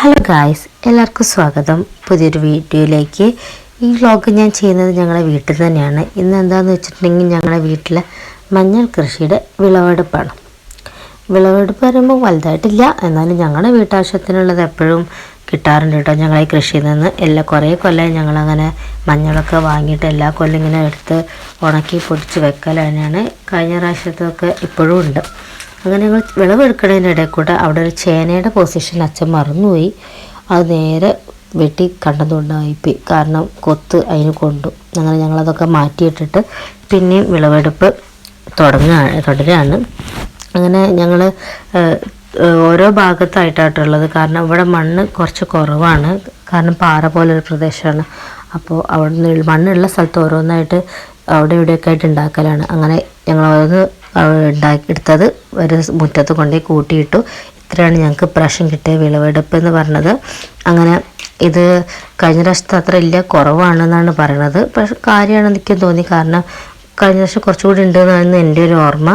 Hello guys എല്ലാവർക്കും സ്വാഗതം. പുതിയൊരു വീഡിയോയിലേക്ക്. ഈ വ്ലോഗ് ഞാൻ ചെയ്യുന്നത് ഞങ്ങളുടെ വീട്ടിൽ തന്നെയാണ്. ഇന്ന് എന്താണെന്ന് വെച്ചിട്ടുണ്ടെങ്കിൽ ഞങ്ങളുടെ വീട്ടിലെ മഞ്ഞൾ കൃഷിയുടെ വിളവെടുപ്പാണ്. വിളവെടുപ്പ് പറയുമ്പോൾ വലുതായിട്ടില്ല. എന്നാലും ഞങ്ങളുടെ വീട്ടാവശ്യത്തിനുള്ളത് എപ്പോഴും കിട്ടാറുണ്ട് കേട്ടോ. ഞങ്ങളെ കൃഷിയിൽ നിന്ന് എല്ലാ കുറേ കൊല്ലം ഞങ്ങളങ്ങനെ മഞ്ഞളൊക്കെ വാങ്ങിയിട്ട് എല്ലാ കൊല്ലം ഇങ്ങനെ എടുത്ത് ഉണക്കി പൊടിച്ച് വെക്കൽ തന്നെയാണ്. കഴിഞ്ഞ പ്രാവശ്യത്തൊക്കെ ഇപ്പോഴും ഉണ്ട്. അങ്ങനെ ഞങ്ങൾ വിളവെടുക്കുന്നതിനിടെ കൂടെ അവിടെ ഒരു ചേനയുടെ പൊസിഷനിൽ അച്ഛൻ മറന്നുപോയി. അത് നേരെ വെട്ടി കണ്ടതുകൊണ്ടായിപ്പോയി കാരണം കൊത്ത് അതിന് കൊണ്ടു. അങ്ങനെ ഞങ്ങളതൊക്കെ മാറ്റിയിട്ടിട്ട് പിന്നെയും വിളവെടുപ്പ് തുടങ്ങ തുടരാണ്. അങ്ങനെ ഞങ്ങൾ ഓരോ ഭാഗത്തായിട്ടായിട്ടുള്ളത്. കാരണം ഇവിടെ മണ്ണ് കുറച്ച് കുറവാണ്. കാരണം പാറ പോലൊരു പ്രദേശമാണ് അപ്പോൾ അവിടെ നിന്ന് മണ്ണുള്ള സ്ഥലത്ത് ഓരോന്നായിട്ട് അവിടെ ഇവിടെയൊക്കെ ആയിട്ട് ഉണ്ടാക്കലാണ്. അങ്ങനെ ഞങ്ങൾ ഓരോന്ന് ഉണ്ടാക്കി എടുത്തത് ഒരു മുറ്റത്ത് കൊണ്ടുപോയി കൂട്ടിയിട്ടു. ഇത്രയാണ് ഞങ്ങൾക്ക് പ്രാവശ്യം കിട്ടിയ വിളവെടുപ്പ് എന്ന് പറഞ്ഞത്. അങ്ങനെ ഇത് കഴിഞ്ഞ പ്രാവശ്യത്തെ അത്ര ഇല്ല കുറവാണെന്നാണ് പറയണത്. പക്ഷെ കാര്യമാണെന്ന് എനിക്ക് തോന്നി. കാരണം കഴിഞ്ഞ പ്രാവശ്യം കുറച്ചുകൂടി ഉണ്ടെന്നാണ് എന്റെ ഒരു ഓർമ്മ.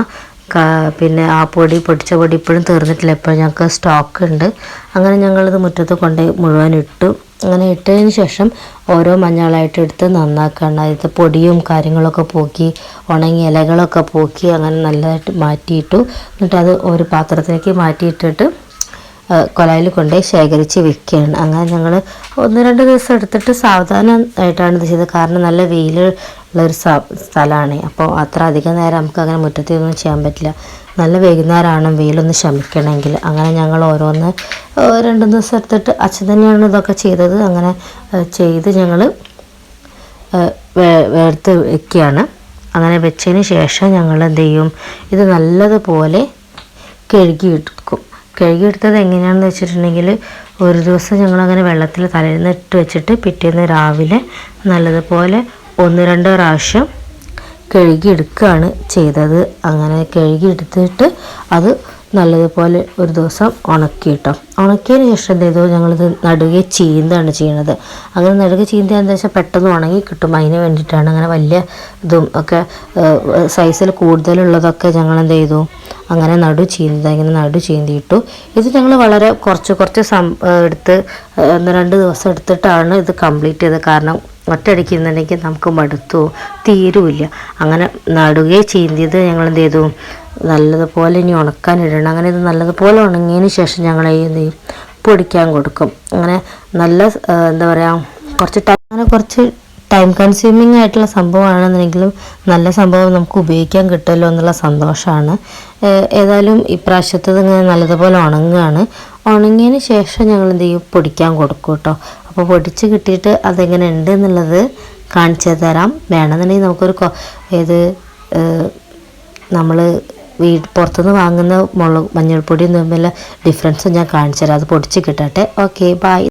പിന്നെ ആ പൊടി പൊടിച്ച പൊടി ഇപ്പോഴും തീർന്നിട്ടില്ല. ഇപ്പോഴും ഞങ്ങൾക്ക് സ്റ്റോക്ക് ഉണ്ട്. അങ്ങനെ ഞങ്ങളിത് മുറ്റത്ത് കൊണ്ടുപോയി മുഴുവൻ ഇട്ടു. അങ്ങനെ ഇട്ടതിന് ശേഷം ഓരോ മഞ്ഞളായിട്ട് എടുത്ത് നന്നാക്കണം. അതിന്റെ പൊടിയും കാര്യങ്ങളൊക്കെ പോക്കി ഉണങ്ങിയ ഇലകളൊക്കെ പോക്കി അങ്ങനെ നല്ലതായിട്ട് മാറ്റിയിട്ടു. എന്നിട്ട് അത് ഒരു പാത്രത്തിലേക്ക് മാറ്റിയിട്ടിട്ട് കൊലയിൽ കൊണ്ടുപോയി ശേഖരിച്ച് വെക്കുകയാണ്. അങ്ങനെ ഞങ്ങൾ ഒന്ന് രണ്ട് ദിവസം എടുത്തിട്ട് സാവധാനമായിട്ടാണ് ഇത് ചെയ്തത്. കാരണം നല്ല വെയിൽ ഉള്ളൊരു സ്ഥലമാണ്. അപ്പോൾ അത്ര അധികം നേരം നമുക്ക് അങ്ങനെ മുറ്റത്തൊന്നും ചെയ്യാൻ പറ്റില്ല. നല്ല വൈകുന്നേരമാണ്. വെയിലൊന്ന് ശമിക്കണമെങ്കിൽ. അങ്ങനെ ഞങ്ങൾ ഓരോന്ന് രണ്ട് ദിവസം എടുത്തിട്ട് അച്ഛൻ തന്നെയാണ് ഇതൊക്കെ ചെയ്തത്. അങ്ങനെ ചെയ്ത് ഞങ്ങൾ എടുത്ത് വെക്കുകയാണ്. അങ്ങനെ വെച്ചതിന് ശേഷം ഞങ്ങൾ എന്ത് ചെയ്യും? ഇത് നല്ലതുപോലെ കഴുകിയെടുക്കും. കഴുകിയെടുത്തത് എങ്ങനെയാണെന്ന് വെച്ചിട്ടുണ്ടെങ്കിൽ ഒരു ദിവസം ഞങ്ങളങ്ങനെ വെള്ളത്തിൽ തലേന്ന് ഇട്ട് വെച്ചിട്ട് പിറ്റേന്ന് രാവിലെ നല്ലതുപോലെ ഒന്ന് രണ്ട് പ്രാവശ്യം കഴുകിയെടുക്കുകയാണ് ചെയ്തത്. അങ്ങനെ കഴുകിയെടുത്തിട്ട് അത് നല്ലതുപോലെ ഒരു ദിവസം ഉണക്കി കിട്ടും ഉണക്കിയതിന് ശേഷം ചെയ്തു? ഞങ്ങളിത് നടുകെ ചീന്താണ് ചെയ്യണത്. അങ്ങനെ നടുകെ ചീന്ത എന്താ വെച്ചാൽ പെട്ടെന്ന് ഉണങ്ങി കിട്ടും. അതിന് വേണ്ടിയിട്ടാണ് അങ്ങനെ വലിയ ഇതും ഒക്കെ സൈസിൽ കൂടുതലുള്ളതൊക്കെ ഞങ്ങൾ എന്ത് ചെയ്തു? അങ്ങനെ നടു ചീന്ത ഇങ്ങനെ നടു ചീന്തിയിട്ടു. ഇത് ഞങ്ങൾ വളരെ കുറച്ച് കുറച്ച് സം എടുത്ത് ഒന്ന് രണ്ട് ദിവസം എടുത്തിട്ടാണ് ഇത് കംപ്ലീറ്റ് ചെയ്തത്. കാരണം ഒറ്റയടിക്കുന്നുണ്ടെങ്കിൽ നമുക്ക് മടുത്തു തീരുമില്ല അങ്ങനെ നടുകയെ ചീന്തിയത് ഞങ്ങൾ എന്ത് ചെയ്തു നല്ലതുപോലെ ഇനി ഉണക്കാൻ ഇടണം. അങ്ങനെ ഇത് നല്ലതുപോലെ ഉണങ്ങിയതിന് ശേഷം ഞങ്ങൾ ചെയ്യും പൊടിക്കാൻ കൊടുക്കും. അങ്ങനെ നല്ല എന്താ പറയുക കുറച്ച് ടൈം അങ്ങനെ കുറച്ച് ടൈം കൺസ്യൂമിങ് ആയിട്ടുള്ള സംഭവമാണെന്നുണ്ടെങ്കിലും നല്ല സംഭവം നമുക്ക് ഉപയോഗിക്കാൻ കിട്ടുമല്ലോ എന്നുള്ള സന്തോഷമാണ്. ഏതായാലും ഇപ്രാവശ്യത്തത് ഇങ്ങനെ നല്ലതുപോലെ ഉണങ്ങുകയാണ്. ഉണങ്ങിയതിന് ശേഷം ഞങ്ങൾ എന്ത് ചെയ്യും പൊടിക്കാൻ കൊടുക്കും കേട്ടോ. അപ്പോൾ പൊടിച്ച് കിട്ടിയിട്ട് അതെങ്ങനെ ഉണ്ട് എന്നുള്ളത് കാണിച്ചു തരാം. വേണമെന്നുണ്ടെങ്കിൽ നമുക്കൊരു ഏത് നമ്മൾ വീ പുറത്തുനിന്ന് വാങ്ങുന്ന മുളക് മഞ്ഞൾപ്പൊടിയും തമ്മിലുള്ള ഡിഫറൻസ് ഞാൻ കാണിച്ചു തരാം. അത് പൊടിച്ച് കിട്ടട്ടെ. Okay bye